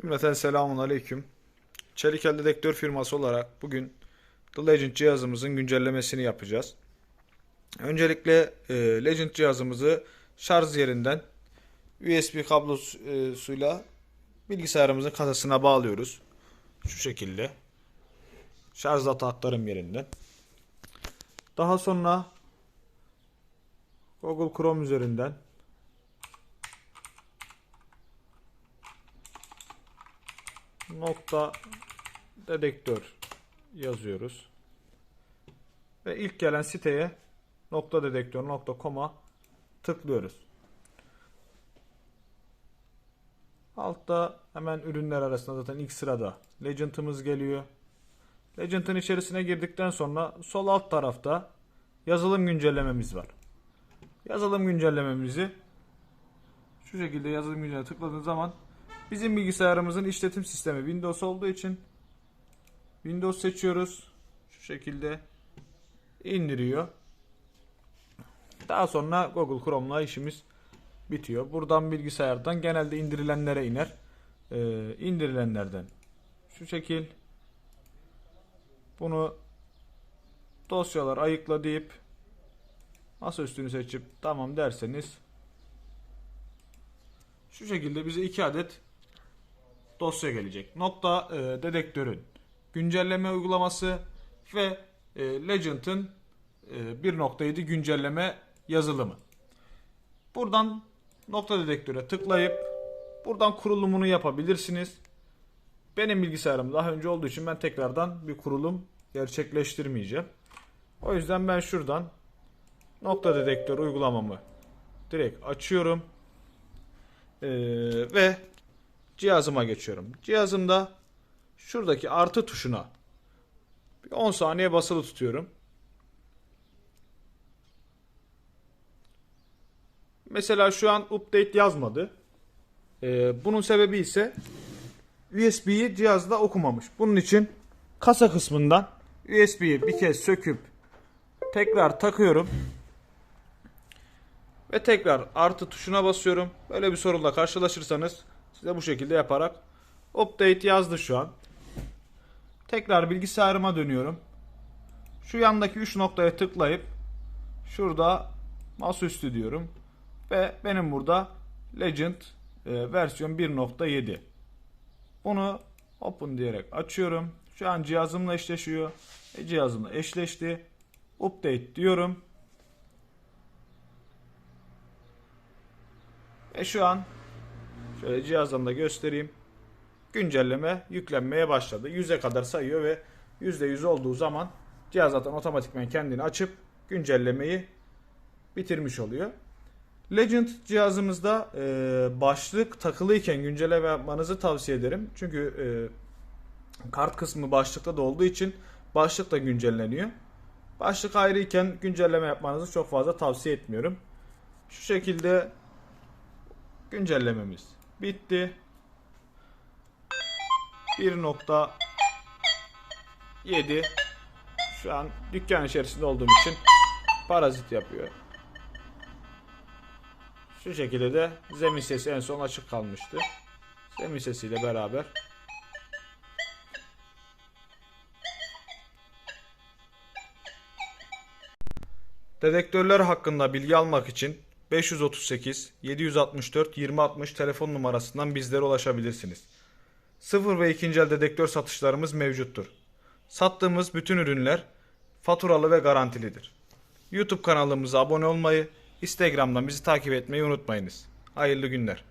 Cümleten selamun aleyküm. Çelikel dedektör firması olarak bugün The Legend cihazımızın güncellemesini yapacağız. Öncelikle e, Legend cihazımızı şarj yerinden USB kablosuyla bilgisayarımızın kasasına bağlıyoruz. Şu şekilde. Şarj data aktarım yerinden. Daha sonra Google Chrome üzerinden nokta dedektör yazıyoruz. Ve ilk gelen siteye nokta dedektör.com'a tıklıyoruz. Altta hemen ürünler arasında zaten ilk sırada Legend'ımız geliyor. Legend'ın içerisine girdikten sonra sol alt tarafta yazılım güncellememiz var. Yazılım güncellememizi şu şekilde yazılım güncelleme tıkladığınız zaman bizim bilgisayarımızın işletim sistemi Windows olduğu için Windows seçiyoruz. Şu şekilde indiriyor. Daha sonra Google Chrome'la işimiz bitiyor. Buradan bilgisayardan genelde indirilenlere iner. Ee, indirilenlerden şu şekil bunu dosyalar ayıkla deyip masa üstünü seçip tamam derseniz şu şekilde bize iki adet dosya gelecek. Nokta e, dedektörün güncelleme uygulaması ve e, Legend'ın e, 1.7 güncelleme yazılımı. Buradan nokta dedektöre tıklayıp buradan kurulumunu yapabilirsiniz. Benim bilgisayarım daha önce olduğu için ben tekrardan bir kurulum gerçekleştirmeyeceğim. O yüzden ben şuradan nokta dedektör uygulamamı direkt açıyorum. Ee, ve cihazıma geçiyorum. Cihazımda şuradaki artı tuşuna bir 10 saniye basılı tutuyorum. Mesela şu an update yazmadı. Ee, bunun sebebi ise USB'yi cihazda okumamış. Bunun için kasa kısmından USB'yi bir kez söküp tekrar takıyorum. Ve tekrar artı tuşuna basıyorum. Böyle bir sorunla karşılaşırsanız size bu şekilde yaparak update yazdı şu an. Tekrar bilgisayarıma dönüyorum. Şu yandaki 3 noktaya tıklayıp şurada masaüstü diyorum. Ve benim burada Legend e, versiyon 1.7. Bunu open diyerek açıyorum. Şu an cihazımla eşleşiyor. E, cihazımla eşleşti. Update diyorum. Ve şu an şöyle cihazdan da göstereyim. Güncelleme yüklenmeye başladı. 100'e kadar sayıyor ve %100 olduğu zaman cihaz zaten otomatikman kendini açıp güncellemeyi bitirmiş oluyor. Legend cihazımızda e, başlık takılıyken güncelleme yapmanızı tavsiye ederim. Çünkü e, kart kısmı başlıkta da olduğu için başlık da güncelleniyor. Başlık ayrıyken güncelleme yapmanızı çok fazla tavsiye etmiyorum. Şu şekilde güncellememiz bitti. 1.7 şu an dükkan içerisinde olduğum için parazit yapıyor. Şu şekilde de zemin sesi en son açık kalmıştı. Zemin sesiyle beraber Dedektörler hakkında bilgi almak için 538 764 2060 telefon numarasından bizlere ulaşabilirsiniz. Sıfır ve ikinci el dedektör satışlarımız mevcuttur. Sattığımız bütün ürünler faturalı ve garantilidir. YouTube kanalımıza abone olmayı, Instagram'dan bizi takip etmeyi unutmayınız. Hayırlı günler.